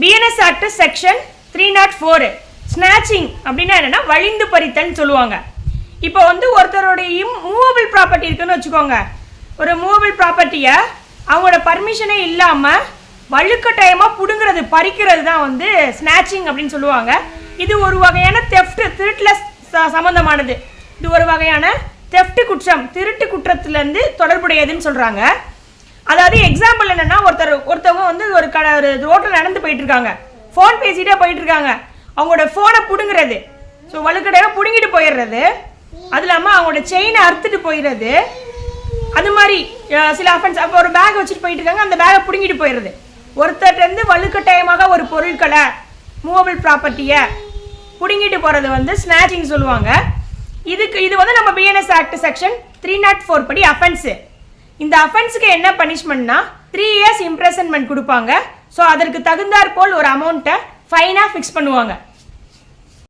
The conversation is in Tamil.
BNS act section three nought four snatching அப்படின்னா என்னென்னா வழிந்து பறித்தல்னு சொல்லுவாங்க. இப்போ வந்து ஒருத்தருடைய மூவபிள் ப்ராப்பர்ட்டி இருக்குன்னு வச்சுக்கோங்க. ஒரு மூவபிள் ப்ராப்பர்ட்டியை அவங்களோட பர்மிஷனே இல்லாமல் வழுக்கட்டாயமாக பிடுங்கிறது பறிக்கிறது தான் வந்து ஸ்நாச்சிங் அப்படின்னு சொல்லுவாங்க. இது ஒரு வகையான தெஃப்ட் திருட்டில் ச- சம்மந்தமானது இது ஒரு வகையான தெஃப்ட் குற்றம் திருட்டு குற்றத்துலேருந்து தொடர்புடையதுன்னு சொல்கிறாங்க அதாவது எக்ஸாம்பிள் என்னென்னா ஒருத்தர் ஒருத்தவங்க வந்து ஒரு கடை ஒரு ரோட்டில் நடந்து போயிட்டு இருக்காங்க ஃபோன் பேசிகிட்டே போயிட்டு இருக்காங்க அவங்களோட ஃபோனை பிடுங்குறது. ஸோ வழுக்கடையாக பிடுங்கிட்டு போயிடுறது. அது இல்லாமல் அவங்களோட செயினை அறுத்துட்டு போயிடுறது. அது மாதிரி சில அஃபென்ஸ் அப்போ ஒரு பேக் வச்சுட்டு போயிட்டு இருக்காங்க அந்த பேகை பிடுங்கிட்டு போயிடுறது. ஒருத்தர்லேருந்து வலுக்கட்டாயமாக ஒரு பொருட்களை மூவபிள் ப்ராப்பர்ட்டியை பிடுங்கிட்டு போகிறது வந்து ஸ்நாச்சிங் சொல்லுவாங்க. இதுக்கு இது வந்து நம்ம BNS act section three naught four படி அஃபென்ஸு இந்த அஃபென்ஸுக்கு என்ன பனிஷ்மெண்ட்னா த்ரீ இயர்ஸ் இம்ப்ரெசன்மெண்ட் கொடுப்பாங்க. ஸோ அதற்கு தகுந்தாற்போல் ஒரு அமௌண்ட்டை ஃபைனாக ஃபிக்ஸ் பண்ணுவாங்க.